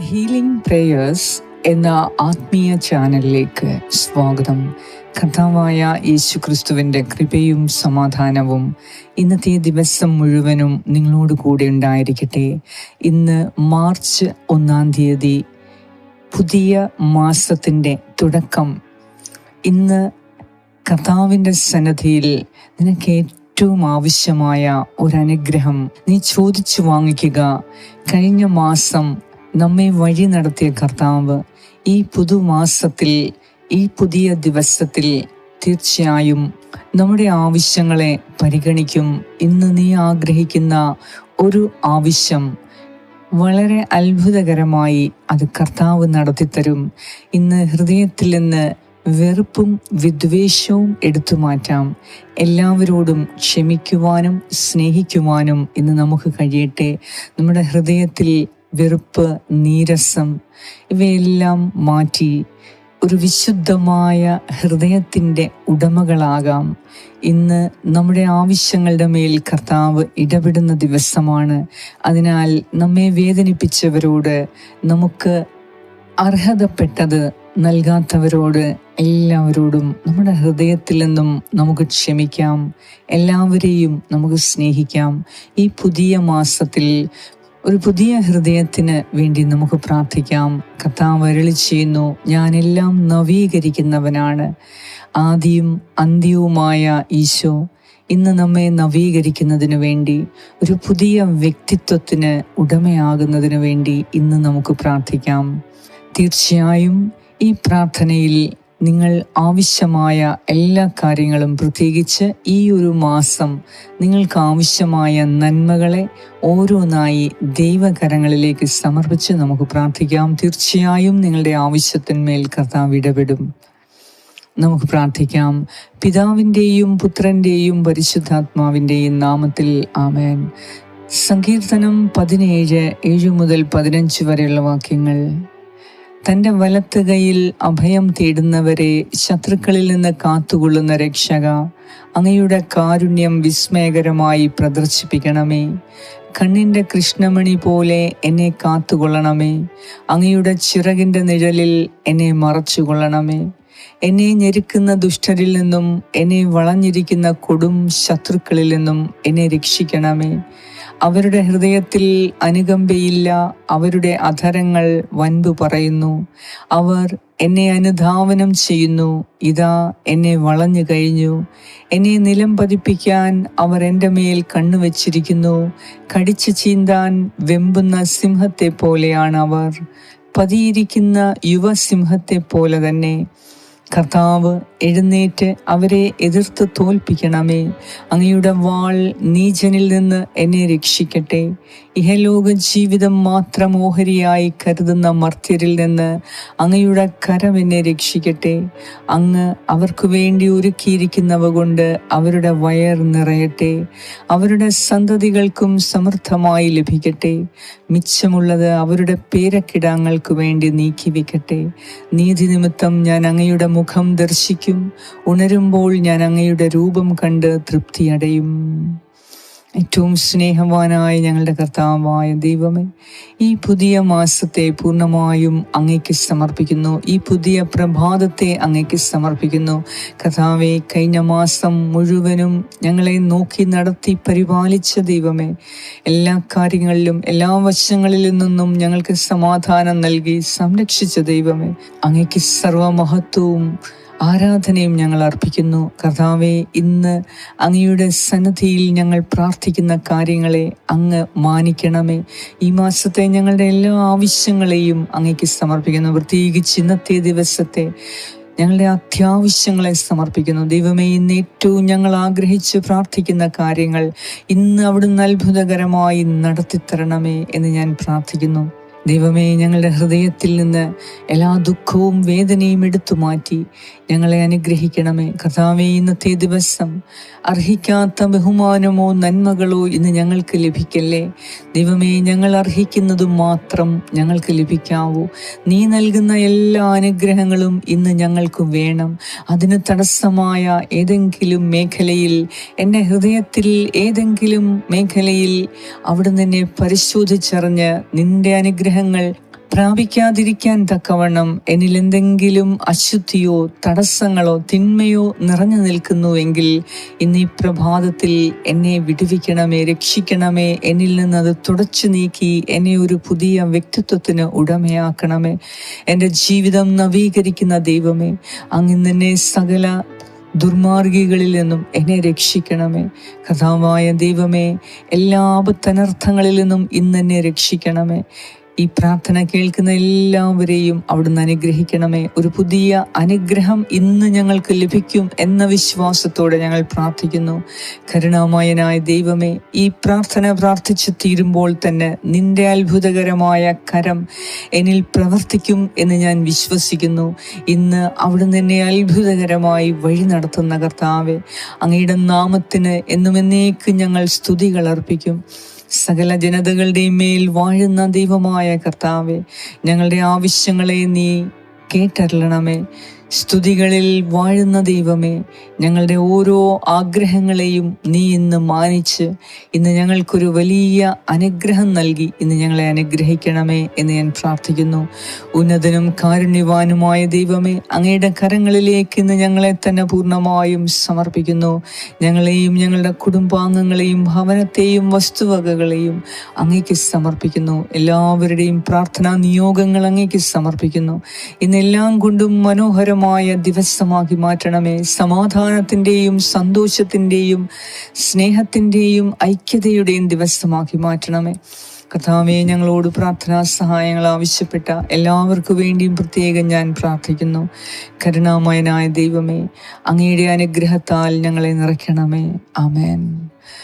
Healing prayers എന്ന ആത്മീയ ചാനലിലേക്ക് സ്വാഗതം. കഥാവായ യേശു ക്രിസ്തുവിന്റെ കൃപയും സമാധാനവും ഇന്നത്തെ ദിവസം മുഴുവനും നിങ്ങളോട് കൂടെ ഉണ്ടായിരിക്കട്ടെ. ഇന്ന് മാർച്ച് ഒന്നാം തീയതി പുതിയ മാസത്തിന്റെ തുടക്കം. ഇന്ന് കർത്താവിന്റെ സന്നദ്ധിയിൽ നിനക്ക് ഏറ്റവും ആവശ്യമായ ഒരനുഗ്രഹം നീ ചോദിച്ചു വാങ്ങിക്കുക. കഴിഞ്ഞ മാസം നമ്മെ വഴി നടത്തിയ കർത്താവ് ഈ പുതുമാസത്തിൽ ഈ പുതിയ ദിവസത്തിൽ തീർച്ചയായും നമ്മുടെ ആവശ്യങ്ങളെ പരിഗണിക്കും. ഇന്ന് നീ ആഗ്രഹിക്കുന്ന ഒരു ആവശ്യം വളരെ അത്ഭുതകരമായി അത് കർത്താവ് നടത്തിത്തരും. ഇന്ന് ഹൃദയത്തിൽ നിന്ന് വെറുപ്പും വിദ്വേഷവും എടുത്തു മാറ്റാം. എല്ലാവരോടും ക്ഷമിക്കുവാനും സ്നേഹിക്കുവാനും ഇന്ന് നമുക്ക് കഴിയട്ടെ. നമ്മുടെ ഹൃദയത്തിൽ വെറുപ്പ് നീരസം ഇവയെല്ലാം മാറ്റി ഒരു വിശുദ്ധമായ ഹൃദയത്തിന്റെ ഉടമകളാകാം. ഇന്ന് നമ്മുടെ ആവശ്യങ്ങളുടെ മേൽ കർത്താവ് ഇടപെടുന്ന ദിവസമാണ്. അതിനാൽ നമ്മെ വേദനിപ്പിച്ചവരോട് നമുക്ക് അർഹതപ്പെട്ടത് നൽകാത്തവരോട് എല്ലാവരോടും നമ്മുടെ ഹൃദയത്തിൽ നിന്നും നമുക്ക് ക്ഷമിക്കാം. എല്ലാവരെയും നമുക്ക് സ്നേഹിക്കാം. ഈ പുതിയ മാസത്തിൽ ഒരു പുതിയ ഹൃദയത്തിന് വേണ്ടി നമുക്ക് പ്രാർത്ഥിക്കാം. കർത്താവ് അരളി ചെയ്യുന്നു ഞാനെല്ലാം നവീകരിക്കുന്നവനാണ്. ആദിയും അന്ത്യവുമായ ഈശോ ഇന്ന് നമ്മെ നവീകരിക്കുന്നതിന് വേണ്ടി ഒരു പുതിയ വ്യക്തിത്വത്തിന് ഉടമയാകുന്നതിന് വേണ്ടി ഇന്ന് നമുക്ക് പ്രാർത്ഥിക്കാം. തീർച്ചയായും ഈ പ്രാർത്ഥനയിൽ നിങ്ങൾ ആവശ്യമായ എല്ലാ കാര്യങ്ങളും പ്രത്യേകിച്ച് ഈ ഒരു മാസം നിങ്ങൾക്ക് ആവശ്യമായ നന്മകളെ ഓരോന്നായി ദൈവകരങ്ങളിലേക്ക് സമർപ്പിച്ച് നമുക്ക് പ്രാർത്ഥിക്കാം. തീർച്ചയായും നിങ്ങളുടെ ആവശ്യത്തിന്മേൽ കർത്താവ് ഇടപെടും. നമുക്ക് പ്രാർത്ഥിക്കാം. പിതാവിന്റെയും പുത്രന്റെയും പരിശുദ്ധാത്മാവിന്റെയും നാമത്തിൽ ആമേൻ. സങ്കീർത്തനം പതിനേഴ് ഏഴ് മുതൽ പതിനഞ്ച് വരെയുള്ള വാക്യങ്ങൾ. തന്റെ വലത്ത് കൈയിൽ അഭയം തേടുന്നവരെ ശത്രുക്കളിൽ നിന്ന് കാത്തുകൊള്ളുന്ന രക്ഷക അങ്ങയുടെ കാരുണ്യം വിസ്മയകരമായി പ്രദർശിപ്പിക്കണമേ. കണ്ണിന്റെ കൃഷ്ണമണി പോലെ എന്നെ കാത്തുകൊള്ളണമേ. അങ്ങയുടെ ചിറകിന്റെ നിഴലിൽ എന്നെ മറച്ചുകൊള്ളണമേ. എന്നെ ഞെരുക്കുന്ന ദുഷ്ടരിൽ നിന്നും എന്നെ വളഞ്ഞിരിക്കുന്ന കൊടും ശത്രുക്കളിൽ നിന്നും എന്നെ രക്ഷിക്കണമേ. അവരുടെ ഹൃദയത്തിൽ അനുകമ്പയില്ല അവരുടെ അധരങ്ങൾ വൻപു പറയുന്നു. അവർ എന്നെ അനുധാവനം ചെയ്യുന്നു ഇതാ എന്നെ വളഞ്ഞു കഴിഞ്ഞു. എന്നെ നിലം പതിപ്പിക്കാൻ അവർ എന്റെ മേൽ കണ്ണുവച്ചിരിക്കുന്നു കടിച്ചു ചീന്താൻ വെമ്പുന്ന സിംഹത്തെ പോലെയാണ് അവർ. പതിയിരിക്കുന്ന യുവസിംഹത്തെ പോലെ തന്നെ. കർത്താവ് എഴുന്നേറ്റ് അവരെ എതിർത്ത് തോൽപ്പിക്കണമേ. അങ്ങയുടെ വാൾ നീചനിൽ നിന്ന് എന്നെ രക്ഷിക്കട്ടെ. ഇഹലോക ജീവിതം മാത്രം ഓഹരിയായി കരുതുന്ന മർത്യരിൽ നിന്ന് അങ്ങയുടെ കരം എന്നെ രക്ഷിക്കട്ടെ. അങ്ങ് അവർക്കു വേണ്ടി ഒരുക്കിയിരിക്കുന്നവ കൊണ്ട് അവരുടെ വയർ നിറയട്ടെ. അവരുടെ സന്തതികൾക്കും സമൃദ്ധമായി ലഭിക്കട്ടെ. മിച്ചമുള്ളത് അവരുടെ പേരക്കിടാങ്ങൾക്ക് വേണ്ടി നീക്കിവെക്കട്ടെ. നീതി നിമിത്തം ഞാൻ അങ്ങയുടെ മുഖം ദർശിക്കും. ഉണരുമ്പോൾ ഞാൻ അങ്ങയുടെ രൂപം കണ്ട് തൃപ്തിയടയും ഏറ്റവും സ്നേഹവാനായ ഞങ്ങളുടെ കർത്താവായ ദൈവമേ ഈ പുതിയ മാസത്തെ പൂർണമായും അങ്ങയ്ക്ക് സമർപ്പിക്കുന്നു. ഈ പുതിയ പ്രഭാതത്തെ അങ്ങയ്ക്ക് സമർപ്പിക്കുന്നു. കർത്താവെ കഴിഞ്ഞ മാസം മുഴുവനും ഞങ്ങളെ നോക്കി നടത്തി പരിപാലിച്ച ദൈവമേ എല്ലാ കാര്യങ്ങളിലും എല്ലാ വശങ്ങളിൽ നിന്നും ഞങ്ങൾക്ക് സമാധാനം നൽകി സംരക്ഷിച്ച ദൈവമേ അങ്ങയ്ക്ക് സർവമഹത്വവും ആരാധനയും ഞങ്ങൾ അർപ്പിക്കുന്നു. കർത്താവെ ഇന്ന് അങ്ങയുടെ സന്നദ്ധിയിൽ ഞങ്ങൾ പ്രാർത്ഥിക്കുന്ന കാര്യങ്ങളെ അങ്ങ് മാനിക്കണമേ. ഈ മാസത്തെ ഞങ്ങളുടെ എല്ലാ ആവശ്യങ്ങളെയും അങ്ങയ്ക്ക് സമർപ്പിക്കുന്നു. പ്രത്യേകിച്ച് ഇന്നത്തെ ദിവസത്തെ ഞങ്ങളുടെ അത്യാവശ്യങ്ങളെ സമർപ്പിക്കുന്നു. ദൈവമേ ഇന്ന് ഏറ്റവും ഞങ്ങൾ ആഗ്രഹിച്ച് പ്രാർത്ഥിക്കുന്ന കാര്യങ്ങൾ ഇന്ന് അവിടുന്ന് അത്ഭുതകരമായി നടത്തിത്തരണമേ എന്ന് ഞാൻ പ്രാർത്ഥിക്കുന്നു. ദൈവമേ ഞങ്ങളുടെ ഹൃദയത്തിൽ നിന്ന് എല്ലാ ദുഃഖവും വേദനയും എടുത്തു മാറ്റി ഞങ്ങളെ അനുഗ്രഹിക്കണമേ. കഥാവേ ഇന്നത്തെ ദിവസം അർഹിക്കാത്ത ബഹുമാനമോ നന്മകളോ ഇന്ന് ഞങ്ങൾക്ക് ലഭിക്കല്ലേ? ദൈവമേ ഞങ്ങൾ അർഹിക്കുന്നതും മാത്രം ഞങ്ങൾക്ക് ലഭിക്കാവൂ. നീ നൽകുന്ന എല്ലാ അനുഗ്രഹങ്ങളും ഇന്ന് ഞങ്ങൾക്ക് വേണം. അതിന് തടസ്സമായ ഏതെങ്കിലും മേഖലയിൽ എന്റെ ഹൃദയത്തിൽ ഏതെങ്കിലും മേഖലയിൽ അവിടുന്ന് എന്നെ പരിശോധിച്ചറിഞ്ഞ് നിന്റെ അനുഗ്രഹങ്ങൾ പ്രാപിക്കാതിരിക്കാൻ തക്കവണ്ണം എന്നിൽ എന്തെങ്കിലും അശുദ്ധിയോ തടസ്സങ്ങളോ തിന്മയോ നിറഞ്ഞു നിൽക്കുന്നുവെങ്കിൽ ഇന്ന് പ്രഭാതത്തിൽ എന്നെ വിടുവിക്കണമേ രക്ഷിക്കണമേ എന്നിൽ നിന്ന് അത് തുടച്ചു നീക്കി എന്നെ ഒരു പുതിയ വ്യക്തിത്വത്തിന് ഉടമയാക്കണമേ. എന്റെ ജീവിതം നവീകരിക്കുന്ന ദൈവമേ അങ്ങിന്ന് സകല ദുർമാർഗികളിൽ നിന്നും എന്നെ രക്ഷിക്കണമേ. കഥാവായ ദൈവമേ എല്ലാ ആപത്തനർത്ഥങ്ങളിൽ നിന്നും ഇന്നെന്നെ രക്ഷിക്കണമേ. ഈ പ്രാർത്ഥന കേൾക്കുന്ന എല്ലാവരെയും അവിടുന്ന് അനുഗ്രഹിക്കണമേ. ഒരു പുതിയ അനുഗ്രഹം ഇന്ന് ഞങ്ങൾക്ക് ലഭിക്കും എന്ന വിശ്വാസത്തോടെ ഞങ്ങൾ പ്രാർത്ഥിക്കുന്നു. കരുണാമയനായ ദൈവമേ ഈ പ്രാർത്ഥന പ്രാർത്ഥിച്ചു തീരുമ്പോൾ തന്നെ നിന്റെ അത്ഭുതകരമായ കരം എന്നിൽ പ്രവർത്തിക്കും എന്ന് ഞാൻ വിശ്വസിക്കുന്നു. ഇന്ന് അവിടുന്ന് എന്നെ അത്ഭുതകരമായി വഴി നടത്തുന്ന കർത്താവെ അങ്ങയുടെ നാമത്തിന് എന്നും എന്നേക്ക് ഞങ്ങൾ സ്തുതികൾ അർപ്പിക്കും. സകല ജനതകളുടെയും മേൽ വാഴുന്ന ദൈവമായ കർത്താവെ ഞങ്ങളുടെ ആവശ്യങ്ങളെ നീ കേട്ടറിയണമേ സ്തുതികളിൽ വാഴുന്ന ദൈവമേ ഞങ്ങളുടെ ഓരോ ആഗ്രഹങ്ങളെയും നീ ഇന്ന് മാനിച്ച് ഇന്ന് ഞങ്ങൾക്കൊരു വലിയ അനുഗ്രഹം നൽകി. ഇന്ന് ഞങ്ങളെ അനുഗ്രഹിക്കണമേ എന്ന് ഞാൻ പ്രാർത്ഥിക്കുന്നു. ഉന്നതനും കാരുണ്യവാനുമായ ദൈവമേ അങ്ങയുടെ കരങ്ങളിലേക്ക് ഇന്ന് ഞങ്ങളെ തന്നെ പൂർണമായും സമർപ്പിക്കുന്നു. ഞങ്ങളെയും ഞങ്ങളുടെ കുടുംബാംഗങ്ങളെയും ഭവനത്തെയും വസ്തുവകകളെയും അങ്ങേക്ക് സമർപ്പിക്കുന്നു. എല്ലാവരുടെയും പ്രാർത്ഥനാ നിയോഗങ്ങൾ അങ്ങേക്ക് സമർപ്പിക്കുന്നു. ഇന്നെല്ലാം കൊണ്ടും മനോഹരമായ ദിവസമാക്കി മാറ്റണമേ. സമാധാനത്തിന്റെയും സന്തോഷത്തിന്റെയും സ്നേഹത്തിന്റെയും ഐക്യതയുടെയും ദിവസമാക്കി മാറ്റണമേ. കർത്താവെ ഞങ്ങളോട് പ്രാർത്ഥനാ സഹായങ്ങൾ ആവശ്യപ്പെട്ട എല്ലാവർക്കു വേണ്ടിയും പ്രത്യേകം ഞാൻ പ്രാർത്ഥിക്കുന്നു. കരുണാമയനായ ദൈവമേ അങ്ങയുടെ അനുഗ്രഹത്താൽ ഞങ്ങളെ നിറയ്ക്കണമേ. ആമേൻ.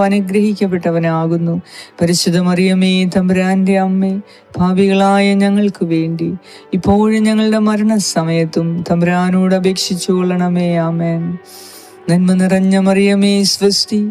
അനുഗ്രഹിക്കപ്പെട്ടവനാകുന്നു. പരിശുദ്ധമറിയമേ തമ്പുരാന്റെ അമ്മേ ഭാവികളായ ഞങ്ങൾക്ക് വേണ്ടി. ഇപ്പോഴും ഞങ്ങളുടെ മരണസമയത്തും തമ്പുരാനോട് അപേക്ഷിച്ചു കൊള്ളണമേ ആമേൻ. നന്മ നിറഞ്ഞ മറിയമേ സ്വസ്തി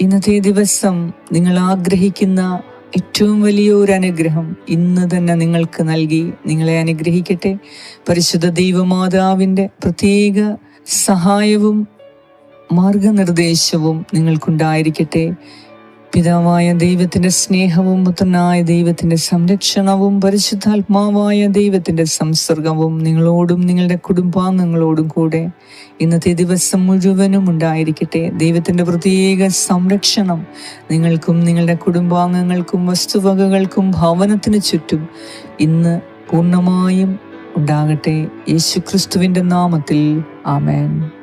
ഇന്നത്തെ ദിവസം നിങ്ങൾ ആഗ്രഹിക്കുന്ന ഏറ്റവും വലിയൊരു അനുഗ്രഹം ഇന്ന് തന്നെ നിങ്ങൾക്ക് നൽകി. നിങ്ങളെ അനുഗ്രഹിക്കട്ടെ. പരിശുദ്ധ ദൈവമാതാവിന്റെ പ്രത്യേക സഹായവും മാർഗനിർദ്ദേശവും നിങ്ങൾക്കുണ്ടായിരിക്കട്ടെ. പിതാവായ ദൈവത്തിന്റെ സ്നേഹവും പുത്രനായ ദൈവത്തിന്റെ സംരക്ഷണവും പരിശുദ്ധാത്മാവായ ദൈവത്തിന്റെ സംസർഗവും നിങ്ങളോടും നിങ്ങളുടെ കുടുംബാംഗങ്ങളോടും കൂടെ ഇന്നത്തെ ദിവസം മുഴുവനും ഉണ്ടായിരിക്കട്ടെ. ദൈവത്തിന്റെ പ്രത്യേക സംരക്ഷണം നിങ്ങൾക്കും നിങ്ങളുടെ കുടുംബാംഗങ്ങൾക്കും വസ്തുവകകൾക്കും ഭവനത്തിന് ചുറ്റും ഇന്ന് പൂർണമായും ഉണ്ടാകട്ടെ. യേശു ക്രിസ്തുവിന്റെ നാമത്തിൽ ആമേൻ.